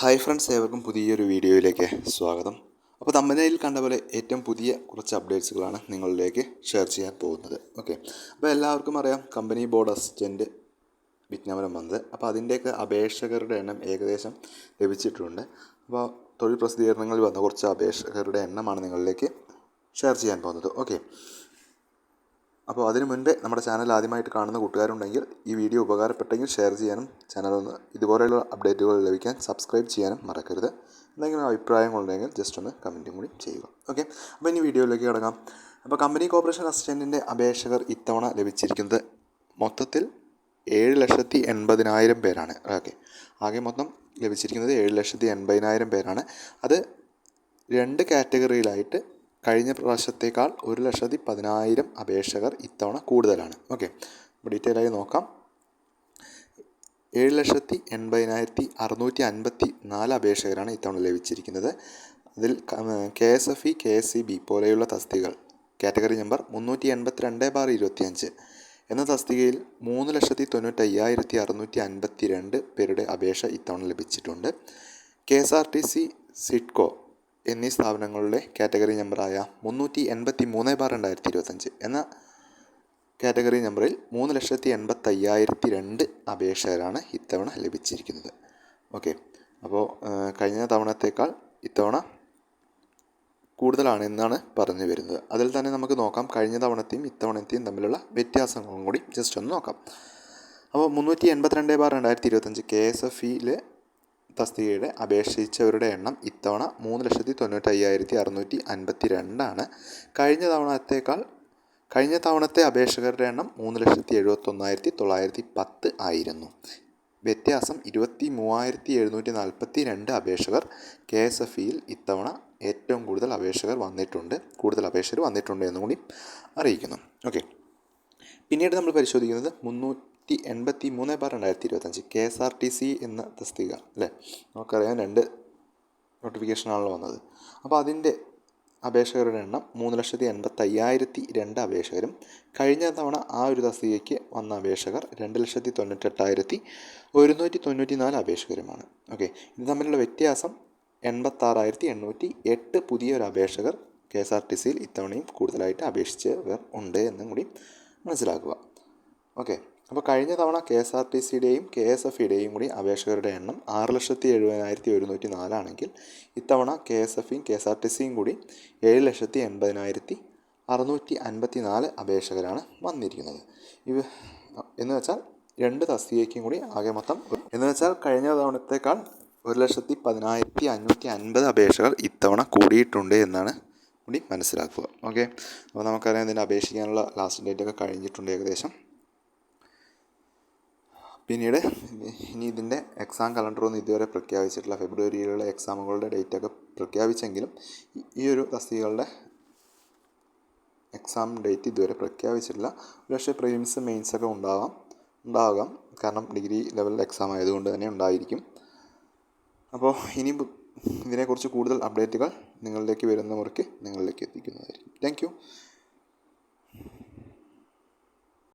Hi friends ഏവർക്കും പുതിയൊരു വീഡിയോയിലേക്ക് സ്വാഗതം. അപ്പോൾ തമ്പനയിൽ കണ്ട പോലെ ഏറ്റവും പുതിയ കുറച്ച് അപ്ഡേറ്റ്സുകളാണ് നിങ്ങളിലേക്ക് ഷെയർ ചെയ്യാൻ പോകുന്നത്. ഓക്കെ. അപ്പോൾ എല്ലാവർക്കും അറിയാം കമ്പനി ബോർഡ് അസിസ്റ്റന്റ് വിജ്ഞാപനം വന്നത്. അപ്പോൾ അതിന്റെയൊക്കെ അപേക്ഷകരുടെ എണ്ണം ഏകദേശം ലഭിച്ചിട്ടുണ്ട്. അപ്പോൾ തൊഴിൽ പ്രസിദ്ധീകരണങ്ങളിൽ വന്ന കുറച്ച് അപേക്ഷകരുടെ എണ്ണമാണ് നിങ്ങളിലേക്ക് ഷെയർ ചെയ്യാൻ പോകുന്നത്. ഓക്കെ. അപ്പോൾ അതിനു മുൻപേ നമ്മുടെ ചാനൽ ആദ്യമായിട്ട് കാണുന്ന കൂട്ടുകാരുണ്ടെങ്കിൽ ഈ വീഡിയോ ഉപകാരപ്പെട്ടെങ്കിൽ ഷെയർ ചെയ്യാനും ചാനൽ ഒന്ന് ഇതുപോലെയുള്ള അപ്ഡേറ്റുകൾ ലഭിക്കാൻ സബ്സ്ക്രൈബ് ചെയ്യാനും മറക്കരുത്. എന്തെങ്കിലും അഭിപ്രായങ്ങളുണ്ടെങ്കിൽ ജസ്റ്റ് ഒന്ന് കമന്റും കൂടി ചെയ്യുക. ഓക്കെ അപ്പോൾ ഇനി വീഡിയോയിലേക്ക് കിടക്കാം. അപ്പോൾ കമ്പനി കോർപ്പറേഷൻ അസിസ്റ്റന്റിന്റെ അപേക്ഷകർ ഇത്തവണ ലഭിച്ചിരിക്കുന്നത് മൊത്തത്തിൽ ഏഴ് ലക്ഷത്തി എൺപതിനായിരം പേരാണ്. ഓക്കെ ആകെ മൊത്തം ലഭിച്ചിരിക്കുന്നത് ഏഴ് ലക്ഷത്തി എൺപതിനായിരം പേരാണ്. അത് രണ്ട് കാറ്റഗറിയിലായിട്ട് കഴിഞ്ഞ പ്രാവശ്യത്തേക്കാൾ ഒരു ലക്ഷത്തി പതിനായിരം അപേക്ഷകർ ഇത്തവണ കൂടുതലാണ്. ഓക്കെ അപ്പോൾ ഡീറ്റെയിൽ ആയി നോക്കാം. ഏഴ് ലക്ഷത്തി എൺപതിനായിരത്തി അറുന്നൂറ്റി അൻപത്തി നാല് അപേക്ഷകരാണ് ഇത്തവണ ലഭിച്ചിരിക്കുന്നത്. അതിൽ K S F E K S C B പോലെയുള്ള തസ്തികൾ കാറ്റഗറി നമ്പർ മുന്നൂറ്റി എൺപത്തി രണ്ട് ബാർ ഇരുപത്തിയഞ്ച്. എന്ന തസ്തികയിൽ മൂന്ന് ലക്ഷത്തി തൊണ്ണൂറ്റി അയ്യായിരത്തി അറുന്നൂറ്റി അൻപത്തി രണ്ട് പേരുടെ അപേക്ഷ ഇത്തവണ ലഭിച്ചിട്ടുണ്ട്. K S R T C SIDCO എന്നീ സ്ഥാപനങ്ങളുടെ കാറ്റഗറി നമ്പറായ മുന്നൂറ്റി എൺപത്തി മൂന്ന് ബാർ രണ്ടായിരത്തി ഇരുപത്തഞ്ച് എന്ന കാറ്റഗറി നമ്പറിൽ മൂന്ന് ലക്ഷത്തി എൺപത്തയ്യായിരത്തി രണ്ട് അപേക്ഷകരാണ് ഇത്തവണ ലഭിച്ചിരിക്കുന്നത്. ഓക്കെ. അപ്പോൾ കഴിഞ്ഞ തവണത്തേക്കാൾ ഇത്തവണ കൂടുതലാണ് എന്നാണ് പറഞ്ഞു വരുന്നത്. അതിൽ തന്നെ നമുക്ക് നോക്കാം. കഴിഞ്ഞ തവണത്തെയും ഇത്തവണത്തെയും തമ്മിലുള്ള വ്യത്യാസങ്ങളും കൂടി ജസ്റ്റ് ഒന്ന് നോക്കാം. അപ്പോൾ മുന്നൂറ്റി എൺപത്തിരണ്ട് ബാർ രണ്ടായിരത്തി ഇരുപത്തഞ്ച് കെ എസ് എഫ് ഇയിലെ തസ്തികയുടെ അപേക്ഷിച്ചവരുടെ എണ്ണം ഇത്തവണ മൂന്ന് ലക്ഷത്തി തൊണ്ണൂറ്റയ്യായിരത്തി അറുന്നൂറ്റി അൻപത്തി രണ്ടാണ് കഴിഞ്ഞ തവണത്തേക്കാൾ കഴിഞ്ഞ തവണത്തെ അപേക്ഷകരുടെ എണ്ണം മൂന്ന് ലക്ഷത്തി എഴുപത്തൊന്നായിരത്തി തൊള്ളായിരത്തി പത്ത് ആയിരുന്നു. വ്യത്യാസം ഇരുപത്തി മൂവായിരത്തി എഴുന്നൂറ്റി നാൽപ്പത്തി രണ്ട് അപേക്ഷകർ കെ എസ് എഫ് ഇയിൽ ഇത്തവണ ഏറ്റവും കൂടുതൽ അപേക്ഷകർ വന്നിട്ടുണ്ട് കൂടുതൽ അപേക്ഷകർ വന്നിട്ടുണ്ട് എന്നും കൂടി അറിയിക്കുന്നു. ഓക്കെ. പിന്നീട് നമ്മൾ പരിശോധിക്കുന്നത് മുന്നൂറ്റി നൂറ്റി എൺപത്തി മൂന്ന് ബാർ രണ്ടായിരത്തി ഇരുപത്തഞ്ച് K S R T C എന്ന തസ്തിക അല്ലേ? നമുക്കറിയാം രണ്ട് നോട്ടിഫിക്കേഷനാണല്ലോ വന്നത്. അപ്പോൾ അതിന്റെ അപേക്ഷകരുടെ എണ്ണം മൂന്ന് ലക്ഷത്തി എൺപത്തി അയ്യായിരത്തി രണ്ട് അപേക്ഷകരും. കഴിഞ്ഞ തവണ ആ ഒരു തസ്തികയ്ക്ക് വന്ന അപേക്ഷകർ രണ്ട് ലക്ഷത്തി തൊണ്ണൂറ്റെട്ടായിരത്തി ഒരുന്നൂറ്റി തൊണ്ണൂറ്റി നാല് അപേക്ഷകരുമാണ്. ഓക്കെ. ഇത് തമ്മിലുള്ള വ്യത്യാസം എൺപത്താറായിരത്തി എണ്ണൂറ്റി എട്ട് പുതിയൊരു അപേക്ഷകർ കെ എസ് ആർ ടി സിയിൽ ഇത്തവണയും കൂടുതലായിട്ട് അപേക്ഷിച്ചവർ ഉണ്ട് എന്നും കൂടി മനസ്സിലാക്കുക. ഓക്കെ. അപ്പോൾ കഴിഞ്ഞ തവണ കെ എസ് ആർ ടി സിയുടെയും കെ എസ് എഫ് ഇയുടെയും കൂടി അപേക്ഷകരുടെ എണ്ണം ആറ് ലക്ഷത്തി എഴുപതിനായിരത്തി ഒരുന്നൂറ്റി നാലാണെങ്കിൽ ഇത്തവണ കെ എസ് എഫും കെ എസ് ആർ ടി സിയും കൂടി ഏഴ് ലക്ഷത്തി എൺപതിനായിരത്തി അറുന്നൂറ്റി അൻപത്തി നാല് അപേക്ഷകരാണ് വന്നിരിക്കുന്നത്. ഇവ എന്ന് വെച്ചാൽ രണ്ട് തസ്തികയ്ക്കും കൂടി ആകെ മൊത്തം എന്ന് വെച്ചാൽ കഴിഞ്ഞ തവണത്തേക്കാൾ ഒരു ലക്ഷത്തി പതിനായിരത്തി അഞ്ഞൂറ്റി അൻപത് അപേക്ഷകൾ ഇത്തവണ കൂടിയിട്ടുണ്ട് എന്നാണ് കൂടി മനസ്സിലാക്കുക. ഓക്കെ? അപ്പോൾ നമുക്കറിയാം ഇതിന്റെ അപേക്ഷിക്കാനുള്ള ലാസ്റ്റ് ഡേറ്റ് ഒക്കെ കഴിഞ്ഞിട്ടുണ്ട് ഏകദേശം. പിന്നീട് ഇനി ഇതിന്റെ എക്സാം കലണ്ടറൊന്നും ഇതുവരെ പ്രഖ്യാപിച്ചിട്ടില്ല. ഫെബ്രുവരിയിലുള്ള എക്സാമുകളുടെ ഡേറ്റൊക്കെ പ്രഖ്യാപിച്ചെങ്കിലും ഈ ഒരു തസ്തികകളുടെ എക്സാം ഡേറ്റ് ഇതുവരെ പ്രഖ്യാപിച്ചിട്ടില്ല. പക്ഷേ മെയിൻസ് ഒക്കെ ഉണ്ടാവാം ഉണ്ടാകാം. കാരണം ഡിഗ്രി ലെവൽ എക്സാം ആയതുകൊണ്ട് തന്നെ ഉണ്ടായിരിക്കും. അപ്പോൾ ഇനി ഇതിനെക്കുറിച്ച് കൂടുതൽ അപ്ഡേറ്റുകൾ നിങ്ങളിലേക്ക് വരുന്ന മുറയ്ക്ക് നിങ്ങളിലേക്ക് എത്തിക്കുന്നതായിരിക്കും. താങ്ക്